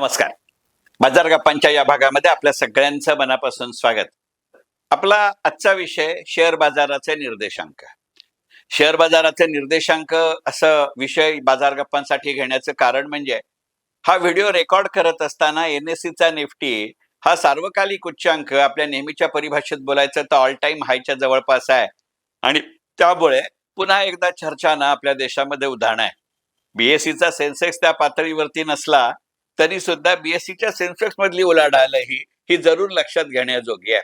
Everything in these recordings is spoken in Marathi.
नमस्कार. बाजार गप्पांच्या या भागामध्ये आपल्या सगळ्यांचं मनापासून स्वागत. आपला आजचा विषय शेअर बाजाराचे निर्देशांक. शेअर बाजाराचे निर्देशांक असं विषय बाजार गप्पांसाठी घेण्याचं कारण म्हणजे हा व्हिडिओ रेकॉर्ड करत असताना एन एस सीचा निफ्टी हा सार्वकालिक उच्चांक आपल्या नेहमीच्या परिभाषेत बोलायचं तर ऑल टाइम हायच्या जवळपास आहे. आणि त्यामुळे पुन्हा एकदा चर्चा ना आपल्या देशामध्ये उदाहरण आहे. बीएससीचा सेन्सेक्स त्या पातळीवरती नसला तरी सुद्धा बीएससीच्या सेन्सेक्स मधली उलाढाल ही ही जरूर लक्षात घेण्याजोगी आहे.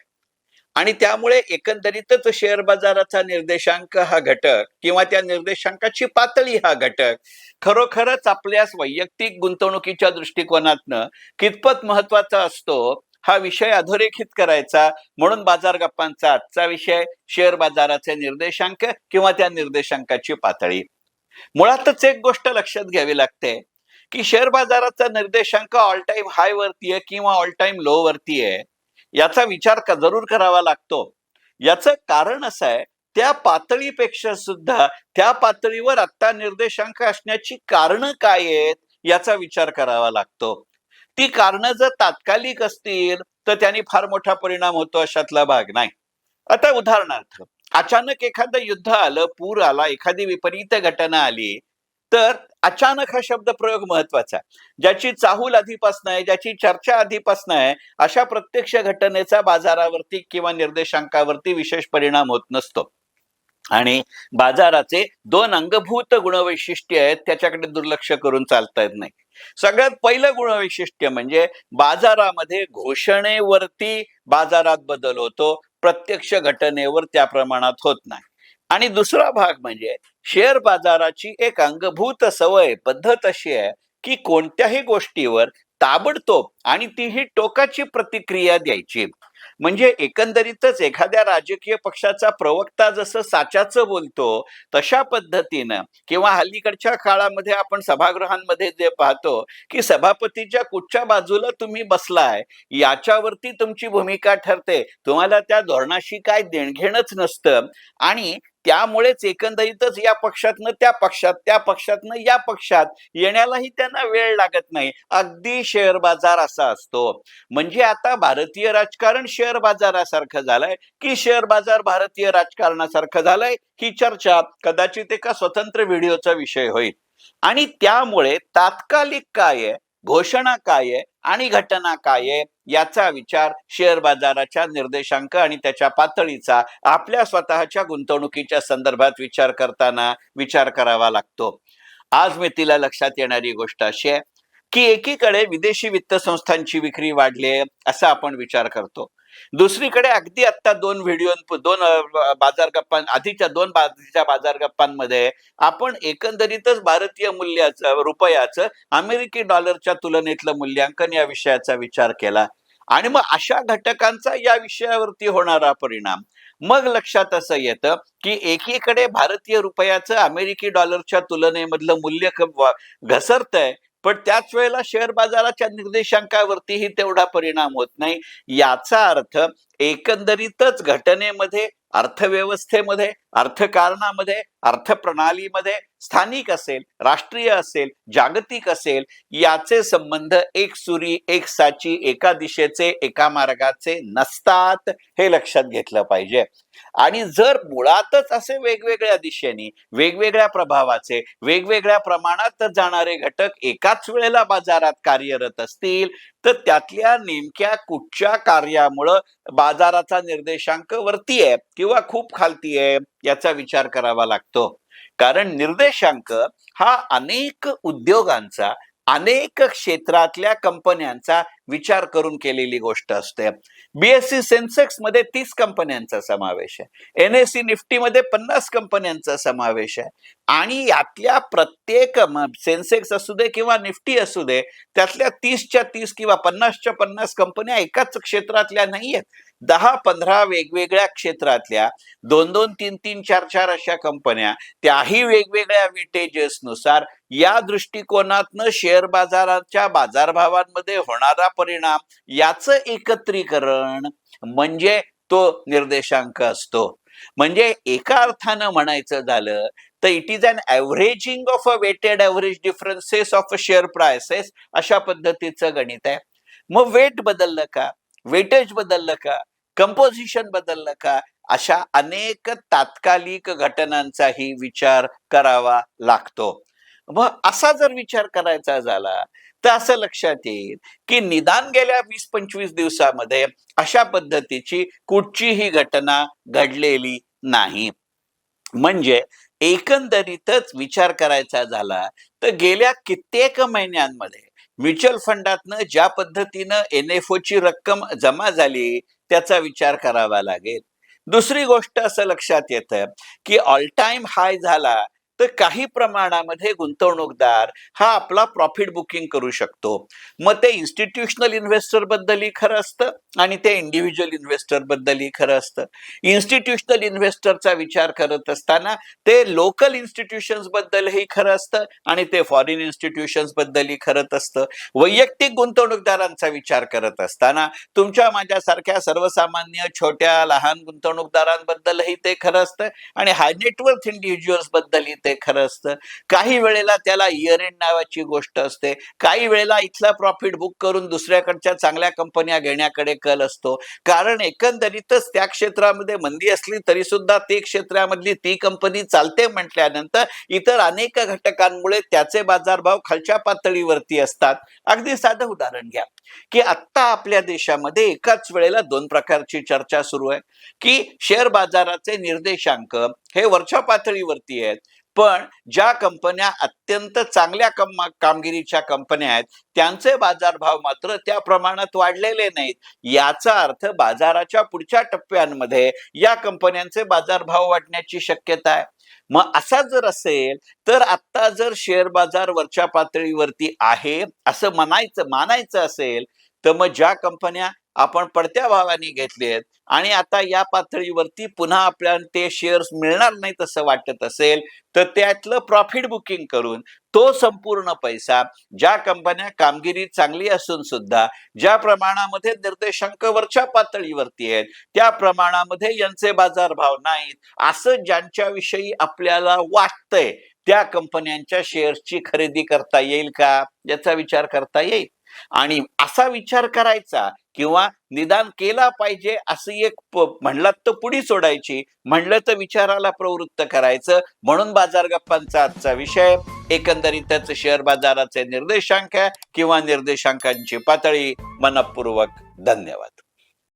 आणि त्यामुळे एकंदरीतच शेअर बाजाराचा निर्देशांक हा घटक किंवा त्या निर्देशांकाची पातळी हा घटक खरोखरच आपल्यास वैयक्तिक गुंतवणुकीच्या दृष्टिकोनातनं कितपत महत्त्वाचा असतो हा विषय अधोरेखित करायचा. म्हणून बाजार गप्पांचा आजचा विषय शेअर बाजाराचे निर्देशांक किंवा त्या निर्देशांकाची पातळी. मुळातच एक गोष्ट लक्षात घ्यावी लागते की शेअर बाजाराचा निर्देशांक ऑल टाइम हाय वरती आहे किंवा ऑल टाइम लो वरती आहे याचा विचार का जरूर करावा लागतो. याचं कारण असं आहे त्या पातळीपेक्षा सुद्धा त्या पातळीवर आता निर्देशांक असण्याची कारणं काय आहेत याचा विचार करावा लागतो. ती कारणं जर तात्कालिक असतील तर त्यांनी फार मोठा परिणाम होतो अशातला भाग नाही. आता उदाहरणार्थ अचानक एखादं युद्ध आलं पूर आला एखादी विपरीत घटना आली तर अचानक हा शब्द प्रयोग महत्त्वाचा आहे. ज्याची चाहूल आधीपासून आहे ज्याची चर्चा आधीपासून आहे अशा प्रत्यक्ष घटनेचा बाजारावरती किंवा निर्देशांकावरती विशेष परिणाम होत नसतो. आणि बाजाराचे दोन अंगभूत गुणवैशिष्ट्य आहेत त्याच्याकडे दुर्लक्ष करून चालता येत नाही. सगळ्यात पहिलं गुणवैशिष्ट्य म्हणजे बाजारामध्ये घोषणेवरती बाजारात बदल होतो प्रत्यक्ष घटनेवर त्या प्रमाणात होत नाही. आणि दुसरा भाग म्हणजे शेअर बाजाराची एक अंगभूत सवय पद्धत अशी आहे की कोणत्याही गोष्टीवर ताबडतोब आणि तीही टोकाची प्रतिक्रिया द्यायची. म्हणजे एकंदरीतच एखाद्या राजकीय पक्षाचा प्रवक्ता जसं साच्याचं बोलतो तशा पद्धतीनं किंवा हल्लीकडच्या काळामध्ये आपण सभागृहांमध्ये जे पाहतो की सभापतीच्या कुठच्या बाजूला तुम्ही बसलाय याच्यावरती तुमची भूमिका ठरते. तुम्हाला त्या धोरणाशी काय देणघेणच नसतं आणि त्यामुळेच एकंदरीतच या पक्षातनं त्या पक्षात त्या पक्षातनं या पक्षात येण्यालाही त्यांना वेळ लागत नाही. अगदी शेअर बाजार असा असतो. म्हणजे आता भारतीय राजकारण शेअर बाजारासारखं झालंय. की शेअर बाजार भारतीय राजकारणासारखं झालंय ही चर्चा कदाचित एका स्वतंत्र व्हिडिओचा विषय होईल. आणि त्यामुळे तात्कालिक काय आहे घोषणा काय आहे आणि घटना काय आहे याचा विचार शेअर बाजाराच्या निर्देशांक आणि त्याच्या पातळीचा आपल्या स्वतःच्या गुंतवणुकीच्या संदर्भात विचार करताना विचार करावा लागतो. आज मी तिला लक्षात येणारी गोष्ट अशी आहे की एकीकडे विदेशी वित्त संस्थांची विक्री वाढली आहे असा आपण विचार करतो. दुसरीकडे अगदी आता दोन व्हिडिओ दोन बाजार गप्पां आधीच्या दोन बाजूच्या बाजार गप्पांमध्ये आपण एकंदरीतच भारतीय मूल्याचं रुपयाचं अमेरिकी डॉलरच्या तुलनेतलं मूल्यांकन या विषयाचा विचार केला. आणि मग अशा घटकांचा या विषयावरती होणारा परिणाम. मग लक्षात असं येतं की एकीकडे भारतीय रुपयाचं अमेरिकी डॉलरच्या तुलनेमधलं मूल्य घसरतंय पण त्याच वेळेला शेअर बाजाराच्या निर्देशांकावरतीही तेवढा परिणाम होत नाही. याचा अर्थ एकंदरीतच घटनेमध्ये अर्थव्यवस्थेमध्ये अर्थकारणामध्ये अर्थप्रणालीमध्ये स्थानिक असेल राष्ट्रीय असेल जागतिक असेल याचे संबंध एक सुरी एक साची एका दिशेचे एका मार्गाचे नसतात हे लक्षात घेतलं पाहिजे. आणि जर मुळातच असे वेगवेगळ्या दिशेने वेगवेगळ्या प्रभावाचे वेगवेगळ्या प्रमाणात जाणारे घटक एकाच वेळेला बाजारात कार्यरत असतील तर त्यातल्या नेमक्या कुठच्या कार्यामुळं बाजाराचा निर्देशांक वरती आहे किंवा खूप खालती आहे याचा विचार करावा लागतो. कारण निर्देशांक हा अनेक उद्योगांचा अनेक क्षेत्रातल्या कंपन्यांचा विचार करून केलेली गोष्ट असते. बीएससी सेन्सेक्समध्ये तीस कंपन्यांचा समावेश आहे. एन एस सी निफ्टी मध्ये पन्नास कंपन्यांचा समावेश आहे. आणि यातल्या प्रत्येक सेन्सेक्स असू दे किंवा निफ्टी असू दे त्यातल्या तीसच्या तीस किंवा पन्नासच्या पन्नास कंपन्या एकाच क्षेत्रातल्या नाही आहेत दहा पंधरा वेगवेगळ्या क्षेत्रातल्या दोन दोन तीन तीन चार चार अशा कंपन्या त्याही वेगवेगळ्या विटेजेसनुसार या दृष्टिकोनातनं शेअर बाजाराच्या बाजारभावांमध्ये होणारा परिणाम याचं एकत्रीकरण म्हणजे तो निर्देशांक असतो. म्हणजे एका अर्थानं म्हणायचं झालं तर it is an averaging of a weighted average differences of share prices अशा पद्धतीचं गणित आहे. मग वेट बदललं का? वेटेज बदललं का? कंपोजिशन बदललं का? अशा अनेक तात्कालिक घटनांचाही विचार करावा लागतो. मग असा जर विचार करायचा झाला तर असं लक्षात येईल की निदान गेल्या वीस पंचवीस दिवसामध्ये अशा पद्धतीची कुठचीही घटना घडलेली नाही. म्हणजे एकंदरीतच विचार करायचा झाला तर गेल्या कित्येक महिन्यांमध्ये म्युच्युअल फंडातनं ज्या पद्धतीनं एन एफ ची रक्कम जमा झाली त्याचा विचार करावा लागेल. दुसरी गोष्ट असं लक्षात येतं की ऑल टाइम हाय झाला तर काही प्रमाणामध्ये गुंतवणूकदार हा आपला प्रॉफिट बुकिंग करू शकतो. मग ते इन्स्टिट्यूशनल इन्व्हेस्टर बद्दलही खरं असतं आणि ते इंडिव्हिज्युअल इन्व्हेस्टर बद्दलही खरं असतं. इन्स्टिट्यूशनल इन्व्हेस्टरचा विचार करत असताना ते लोकल इन्स्टिट्यूशन्स बद्दलही खरं असतं आणि ते फॉरेन इन्स्टिट्यूशन्स बद्दलही खरंच असतं. वैयक्तिक गुंतवणूकदारांचा विचार करत असताना तुमच्या माझ्यासारख्या सर्वसामान्य छोट्या लहान गुंतवणूकदारांबद्दलही ते खरं असतं आणि हाय नेटवर्थ इंडिव्हिज्युअल्स बद्दलही ते खरं असतं. काही वेळेला त्याला इयर एंड नावाची गोष्ट असते. काही वेळेला इथला प्रॉफिट बुक करून दुसऱ्याकडच्या चांगल्या कंपन्या घेण्याकडे कल असतो. कारण एकंदरीतच त्या क्षेत्रामध्ये मंदी असली तरी सुद्धा ते क्षेत्रामधली ती कंपनी चालते म्हटल्यानंतर इतर अनेक घटकांमुळे त्याचे बाजारभाव खालच्या पातळीवरती असतात. अगदी साधं उदाहरण घ्या. की आत्ता आपल्या देशामध्ये एकाच वेळेला दोन प्रकारची चर्चा सुरू आहे. की शेअर बाजाराचे निर्देशांक हे वरच्या पातळीवरती आहेत. पण ज्या कंपन्या अत्यंत चांगल्या कम कामगिरीच्या कंपन्या आहेत त्यांचे बाजारभाव मात्र त्या प्रमाणात वाढलेले नाहीत. याचा अर्थ बाजाराच्या पुढच्या टप्प्यांमध्ये या कंपन्यांचे बाजारभाव वाढण्याची शक्यता आहे. मग असा जर असेल तर आता जर शेअर बाजार वरच्या पातळीवरती आहे असं म्हणायचं मानायचं असेल तर मग ज्या कंपन्या आपण पडत्या भावाने घेतले आहेत आणि आता या पातळीवरती पुन्हा आपल्याला ते शेअर्स मिळणार नाहीत असं वाटत असेल तर त्यातलं प्रॉफिट बुकिंग करून तो संपूर्ण पैसा ज्या कंपन्या कामगिरी चांगली असून सुद्धा ज्या प्रमाणामध्ये निर्देशांक वरच्या पातळीवरती आहेत त्या प्रमाणामध्ये यांचे बाजारभाव नाहीत असं ज्यांच्याविषयी आपल्याला वाटतंय त्या कंपन्यांच्या शेअर्सची खरेदी करता येईल का? याचा विचार करता येईल. आणि असा विचार करायचा किंवा निदान केला पाहिजे असं एक म्हणलात तर पुढी सोडायची म्हणलं तर विचाराला प्रवृत्त करायचं. म्हणून बाजार गप्पांचा आजचा विषय एकंदरीतच शेअर बाजाराचे निर्देशांक किंवा निर्देशांकांची पातळी मनपूर्वक धन्यवाद.